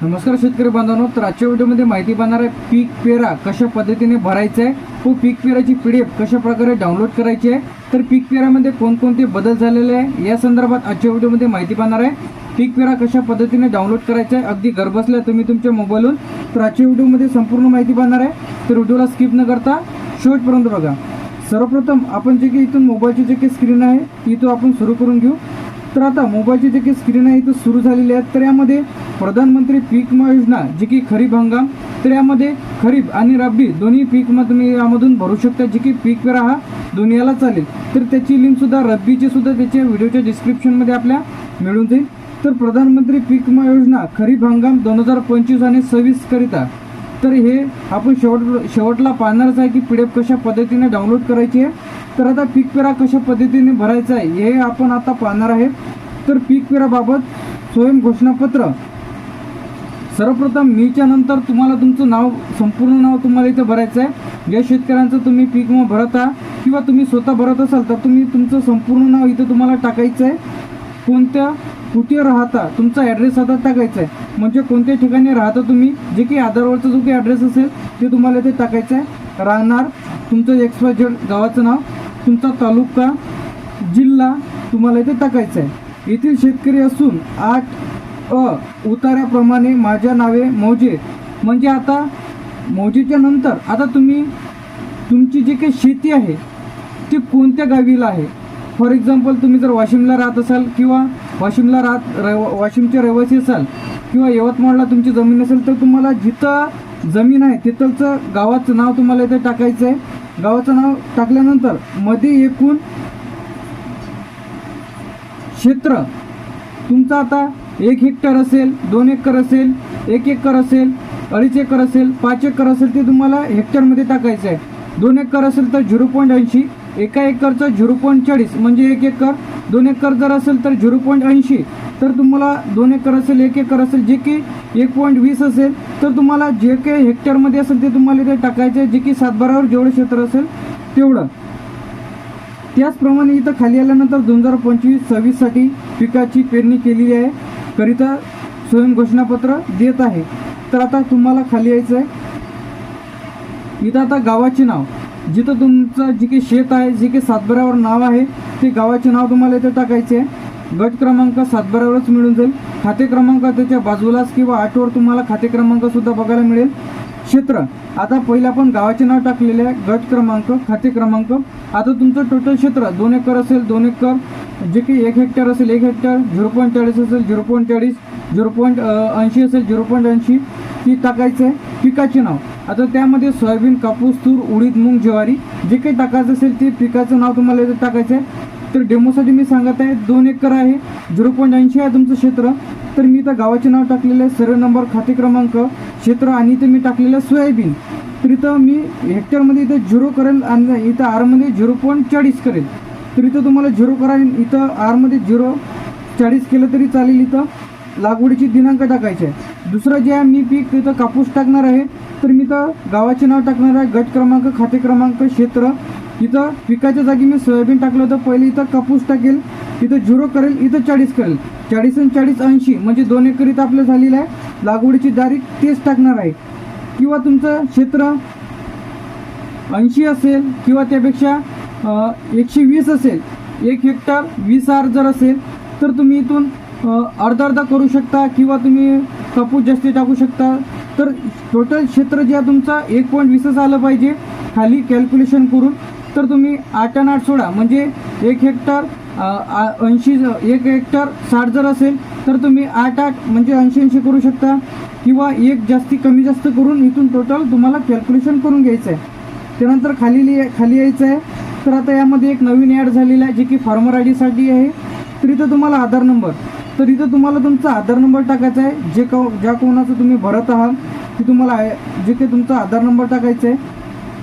नमस्कार शेतकरी बांधवांनो तर आजच्या व्हिडिओमध्ये माहिती पाहणार आहे पीक पेरा कशा पद्धतीने भरायचं आहे व पीक पेराची पी डी एफ कशा प्रकारे डाउनलोड करायची आहे. तर पीक पेरामध्ये कोणकोणते बदल झालेले आहे या संदर्भात आजच्या व्हिडिओमध्ये माहिती पाहणार आहे. पीक पेरा कशा पद्धतीने डाउनलोड करायचं आहे अगदी घरबसल्या तुम्ही तुमच्या मोबाईलवरून तर आजच्या व्हिडिओमध्ये संपूर्ण माहिती पाहणार आहे. तर व्हिडिओला स्किप न करता शेवटपर्यंत बघा. सर्वप्रथम आपण जे की इथून मोबाईलची जे काही स्क्रीन आहे ती आपण सुरू करून घेऊ. तर आता मोबाईलची जे काही स्क्रीन आहे इथं सुरू झालेली आहे. तर यामध्ये प्रधानमंत्री पीक विमा योजना जी की खरीप हंगाम तर यामध्ये खरीप आणि रब्बी दोन्ही पीक तुम्ही यामधून भरू शकता जी की पीक वेळा हा दुनियाला चालेल. तर त्याची लिंक सुद्धा रब्बीची सुद्धा त्याच्या व्हिडिओच्या डिस्क्रिप्शनमध्ये आपल्या मिळून जाईल. तर प्रधानमंत्री पीक विमा योजना खरीप हंगाम दोन हजार पंचवीस आणि सव्वीस करिता. तर हे आपण शेवट शेवटला पाहणारच आहे की पी डी एफ कशा पद्धतीने डाउनलोड करायची आहे. तर आता पीक पेरा कशा पद्धतीने भरायचा आहे हे आपण आता पाहणार आहे. तर पीक पेराबाबत स्वयं घोषणापत्र सर्वप्रथम मीच्या नंतर तुम्हाला तुमचं नाव संपूर्ण नाव तुम्हाला इथं भरायचं आहे ज्या शेतकऱ्यांचं तुम्ही पीक विमा भरत आहात किंवा तुम्ही स्वतः भरत असाल तर तुम्ही तुमचं संपूर्ण नाव इथं तुम्हाला टाकायचं आहे कोणत्या कुठे राहता तुमचा ॲड्रेस आता टाकायचा आहे म्हणजे कोणत्या ठिकाणी राहता तुम्ही जे काही आधारवरचा जो काही ॲड्रेस असेल ते तुम्हाला इथे टाकायचं आहे राहणार तुमचं एक्स वाय झेड गावाचं नाव तुमचा तालुका जिल्हा तुम्हाला इथे टाकायचं आहे येथील शेतकरी असून आठ अ उतार्याप्रमाणे माझ्या नावे मौजे. म्हणजे आता मौजेच्या नंतर आता तुम्ही तुमची जी काही शेती आहे ती कोणत्या गावीला आहे? फॉर एक्झाम्पल तुम्ही जर वाशिमला राहत असाल किंवा वाशिमला राहत रव वाशिमचे रहिवासी असाल किंवा यवतमाळला तुमची जमीन असेल तर तुम्हाला जिथं जमीन आहे तिथलचं गावाचं नाव तुम्हाला इथे टाकायचं आहे. गावाचं नाव टाकल्यानंतरमध्ये एकूण क्षेत्र. तुमचं आता एक हेक्टर असेल दोन एकर असेल एक एकर असेल अडीच एकर असेल पाच एकर असेल ते तुम्हाला हेक्टरमध्ये टाकायचं आहे दोन एकर असेल तर झिरो पॉईंट ऐंशी एका एकरचं झिरो पॉईंट चाळीस म्हणजे एक एकर. दोन एकर जर असेल तर झिरो पॉईंट ऐंशी तर तुम्हाला दोन एकर असेल एक एकर असेल जे की एक पॉईंट वीस असेल तर तुम्हाला जे काही हेक्टरमध्ये असेल ते तुम्हाला इथे टाकायचं आहे जे की सातबारावर जेवढं क्षेत्र असेल तेवढं. त्याचप्रमाणे इथं खाली आल्यानंतर दोन हजार पंचवीस सव्वीससाठी पिकाची पेरणी केलेली आहे. करिता स्वयं घोषणापत्र देत आहे. तर आता तुम्हाला खाली यायचं आहे. इथं आता गावाचे नाव. जिथं तुमचं जे काही शेत आहे जे काही सातबाऱ्यावर नाव आहे ते गावाचे नाव तुम्हाला इथं टाकायचे आहे. गट क्रमांक सातबाऱ्यावरच मिळून जाईल. खाते क्रमांक त्याच्या बाजूलाच किंवा आठवर तुम्हाला खाते क्रमांकसुद्धा बघायला मिळेल. क्षेत्र. आता पहिलं आपण गावाचे नाव टाकलेले आहे. गट क्रमांक खाते क्रमांक. आता तुमचं टोटल क्षेत्र. दोन एकर असेल दोन एकर. जे काही एक हेक्टर असेल एक हेक्टर झिरो पॉईंट चाळीस असेल झिरो पॉईंट चाळीस झिरो पॉईंट ऐंशी असेल झिरो पॉईंट ऐंशी ती टाकायचं आहे. पिकाचे नाव. आता त्यामध्ये सोयाबीन कापूस तूर उडीद मूग ज्वारी जे काही टाकायचं असेल ते पिकाचं नाव तुम्हाला इथे टाकायचं आहे. तर डेमोसाठी मी सांगत आहे दोन एकर आहे झिरो पॉईंट ऐंशी आहे तुमचं क्षेत्र. तर मी इथं गावाचे नाव टाकलेलं आहे सर्व नंबर खाते क्रमांक क्षेत्र आणि इथं मी टाकलेलं आहे सोयाबीन. तर इथं मी हेक्टरमध्ये इथं झिरो करेल आणि इथं आरमध्ये झिरो पॉईंट चाळीस करेल. तर इथं तुम्हाला झिरो करा. इथं आरमध्ये झिरो. चाळीस केलं तरी चालेल इथं. लागवडीची दिनांक टाकायचे आहे दुसरं जे आहे मी पीक तिथं कापूस टाकणार आहे. तर मी इथं गावाचे नाव टाकणार आहे. गट क्रमांक खाते क्रमांक क्षेत्र. इथं पिकाच्या जागी मी सोयाबीन टाकलं होतं. पहिले इथं कापूस टाकेल. इथं झिरो करेल. इथं चाळीस करेल. चाळीस आणि चाळीस ऐंशी म्हणजे दोन एकर इथं आपलं झालेलं आहे. लागवडीची तारीख तेच टाकणार आहे. किंवा तुमचं क्षेत्र ऐंशी असेल किंवा त्यापेक्षा एकशे वीस असेल एक हेक्टर वीस आर जर असेल तर तुम्ही इथून अर्धा अर्धा करू शकता किंवा तुम्ही कापूस जास्ती टाकू शकता. तर टोटल क्षेत्र जे आहे तुमचा एक पॉईंट वीसच आलं पाहिजे. खाली कॅल्क्युलेशन करून तर तुम्ही आठ आणि आठ सोडा. म्हणजे एक हेक्टर ऐंशी एक हेक्टर साठ जर असेल तर तुम्ही आठ आठ म्हणजे ऐंशी ऐंशी करू शकता. किंवा एक जास्ती कमी जास्त करून इथून टोटल तुम्हाला कॅल्क्युलेशन करून घ्यायचं आहे त्यानंतर खाली लिह खाली यायचं आहे तर आता यामध्ये एक नवीन ॲड झालेला आहे जे की फार्मर आय डीसाठी आहे. तर इथं तुम्हाला आधार नंबर. तर इथं तुम्हाला तुमचा आधार नंबर टाकायचा आहे. जे को ज्या कोणाचं तुम्ही भरत आहात ते तुम्हाला जे काही तुमचा आधार नंबर टाकायचा आहे.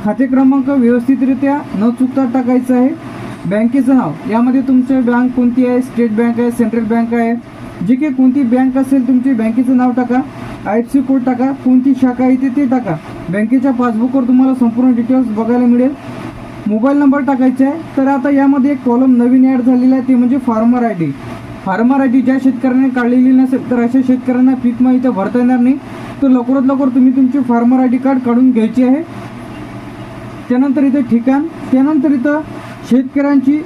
खाते क्रमांक व्यवस्थितरित्या न चुकता टाकायचं आहे. बँकेचं नाव. यामध्ये तुमचं बँक कोणती आहे? स्टेट बँक आहे सेंट्रल बँक आहे. जे काही कोणती बँक असेल तुमची बँकेचं नाव टाका. आय एफ सी कोड टाका. कोणती शाखा आहे ते टाका. बँकेच्या पासबुकवर तुम्हाला संपूर्ण डिटेल्स बघायला मिळेल. मोबाईल नंबर टाकायचा आहे. तर आता यामध्ये एक कॉलम नवीन ॲड झालेला आहे ते म्हणजे farmer I D farmer I D ज्या शेतकऱ्याने काढलेली नसेल तर अशा शेतकऱ्यांना पीक माहिती भरता येणार नाही. तर लवकरात लवकर तुम्ही तुमची फार्मर आय डी कार्ड काढून घ्यायची आहे. त्यानंतर इथं ठिकाण त्यानंतर इथं शेतकऱ्यांची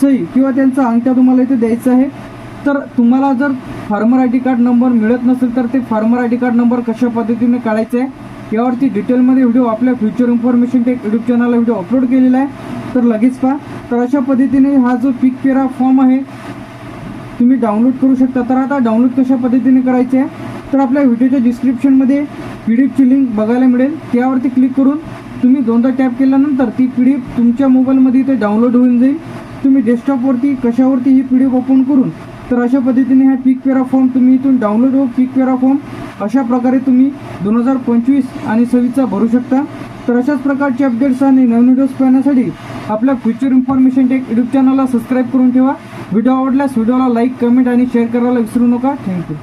सही किंवा त्यांचा अंगठा तुम्हाला इथे द्यायचा आहे. तर तुम्हाला जर farmer I D card number मिळत नसेल तर ते farmer I D card number कशा पद्धतीने काढायचं आहे यावरती डिटेलमध्ये व्हिडिओ आपल्या फ्युचर इन्फॉर्मेशन टेक यूट्यूब चॅनलला व्हिडिओ अपलोड केलेला आहे. तर लगेच पहा. तर अशा पद्धतीने हा जो पीक पेरा फॉर्म आहे तुम्ही डाउनलोड करू शकता. तर आता डाउनलोड कशा पद्धतीने करायचे? आहे तर आपल्या व्हिडिओच्या डिस्क्रिप्शनमध्ये पी डी एफची लिंक बघायला मिळेल. त्यावरती क्लिक करून तुम्ही दोनदा टॅप केल्यानंतर ती पी डी एफ तुमच्या मोबाईलमध्ये इथे डाउनलोड होऊन जाईल. तुम्ही डेस्कटॉपवरती कशावरती ही पी डी एफ ओपन करून तर अशा पद्धतीने हा पीक पेरा फॉर्म तुम्ही इथून डाउनलोड व पीक पेरा फॉर्म अशा प्रकारे तुम्ही दोन हजार पंचवीस आणि सव्वीसचा भरू शकता. तर अशाच प्रकारचे अपडेट्स आणि नवीन व्हिडिओज पाहण्यासाठी आपल्या फ्युचर इन्फॉर्मेशन टेक यूट्यूब चॅनलला सबस्क्राईब करून ठेवा. व्हिडिओ आवडल्यास व्हिडिओला लाईक कमेंट आणि शेअर करायला विसरू नका. थँक्यू